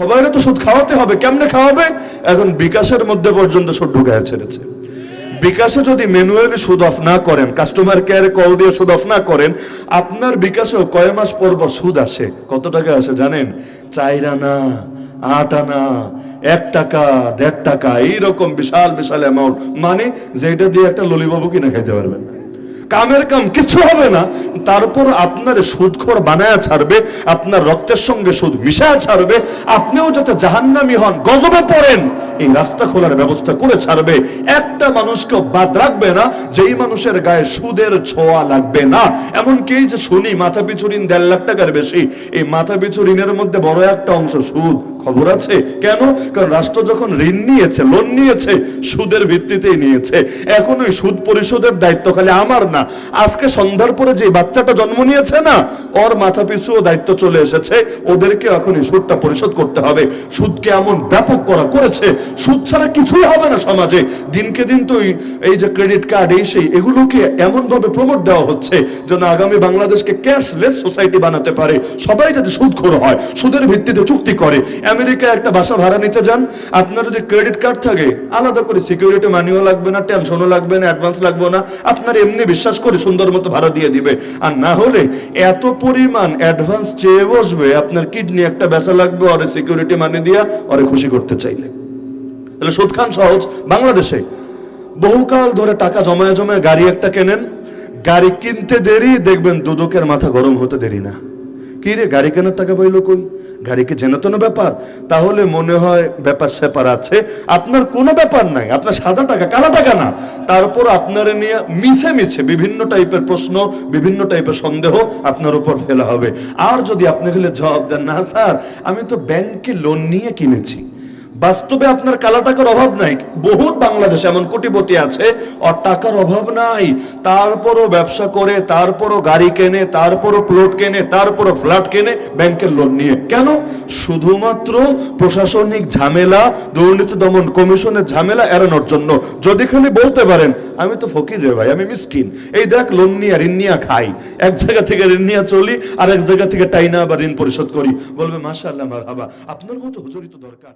সবাই তো সুদ খাওয়াতে হবে, কেমনে খাওয়াবে? এখন বিকাশের মধ্যে পর্যন্ত সুদ ঢুকায় ছেড়েছে। বিকাশে যদি ম্যানুয়ালি সুদ অফ না করেন কাস্টমার কেয়ারে কল দিয়ে সুদ অফ না করেন, আপনার বিকাশেও কয় মাস পর সুদ আসে? কত টাকা আসে জানেন? চার আনা, আট আনা, এক টাকা, দেড় টাকা, এইরকম বিশাল বিশাল অ্যামাউন্ট মানে যেটা দিয়ে একটা ললিবাবু কিনে খাইতে পারবেন কামের কাম কিছু হবে না। তারপর আপনার সুদখোর বানায়া ছাড়বে, আপনার রক্তের সঙ্গে সুদ মিশায়া ছাড়বে, আপনিও যাতে জাহান্নামি হন, গজবে পড়েন, এই রাস্তা খোলার ব্যবস্থা করে ছাড়বে। একটা মানুষকেও বাদ রাখবে না, যেই মানুষের গায়ে সুদের ছোঁয়া লাগবে না। এমনকি যে শুনি, মাথা পিছু ঋণ দেড় লাখ টাকার বেশি, এই মাথা পিছু ঋণের মধ্যে বড় একটা অংশ সুদ। খবর আছে? কেন? কারণ রাষ্ট্র যখন ঋণ নিয়েছে, লোন নিয়েছে, সুদের ভিত্তিতেই নিয়েছে। এখন ওই সুদ পরিশোধের দায়িত্ব খালি আমার না আজকে সন্ধ্যার পরে যে বাচ্চাটা জন্ম নিয়েছে না, ওর মাথা পিছু দায়িত্ব চলে এসেছে। ওদেরকে এখন এই সুদটা পরিশোধ করতে হবে। সুদকে এমন ব্যাপক করা করেছে, সুদ ছাড়া কিছুই হবে না সমাজে। দিনকে দিন তো এই- যে ক্রেডিট কার্ড, এই সেই, এগুলোকে এমন ভাবে প্রমোট দেওয়া হচ্ছে যেন আগামী বাংলাদেশকে ক্যাশলেস সোসাইটি বানাতে পারে। সবাই যাতে সুদখোর হয়, সুদের ভিত্তিতে চুক্তি করে। আমেরিকায় একটা বাসা ভাড়া নিতে যান, আপনার যদি ক্রেডিট কার্ড থাকে, আলাদা করে সিকিউরিটি মানিও লাগবে না, টেনশনও লাগবে না, অ্যাডভান্স লাগবে না। আপনার এমনি বিশ্বাস করে সুন্দর মতো ভাড়া দিয়ে দিবে। আর না হলে এত পরিমাণ অ্যাডভান্স চেয়ে বসবে, আপনার কিডনি একটা বেচা লাগবে, ওরে সিকিউরিটি মানি দিয়া ওরে খুশি করতে চাইলে। তাহলে সুদ খান সহজ বাংলাদেশে। বহুকাল ধরে টাকা জমায় জমায় গাড়ি একটা কেনেন, গাড়ি কিনতে দেরি, দেখবেন দুদকের মাথা গরম হতে দেরি না। কি রে, গাড়ি কেনার টাকা পাইল কই? গাড়িকে তেন ব্যাপার, তাহলে মনে হয় ব্যাপার স্যাপার আছে। আপনার কোনো ব্যাপার নাই, আপনার সাদা টাকা, কালা টাকা না। তারপর আপনার নিয়ে মিছে মিছে বিভিন্ন টাইপের প্রশ্ন, বিভিন্ন টাইপের সন্দেহ আপনার উপর ফেলা হবে। আর যদি আপনি খেলে জবাব দেন, না স্যার, আমি তো ব্যাংকে লোন নিয়ে কিনেছি। বাস্তবে আপনার কালা টাকার অভাব নাই। বহুত বাংলাদেশ এমন কোটিপতি আছে, আর টাকার অভাব নাই। তারপরও ব্যবসা করে, তারপরও গাড়ি কেনে, তারপরও প্লট কেনে, তারপরও ফ্ল্যাট কেনে, ব্যাংকের লোন নিয়ে। কেন? শুধুমাত্র প্রশাসনিক ঝামেলা, দুর্নীতি দমন কমিশনের ঝামেলা এড়ানোর জন্য। যদি খালি বলতে পারেন, আমি তো ফকির রে ভাই, আমি মিসকিন। এই দেখ লোন নিয়ে ঋণ নিয়ে খাই। এক জায়গা থেকে ঋণ নিয়ে চলি, আর এক জায়গা থেকে টাইনা বা ঋণ পরিশোধ করি। বলবে, মাশাআল্লাহ, মারহাবা। আপনার মতো হুজুরি তো দরকার।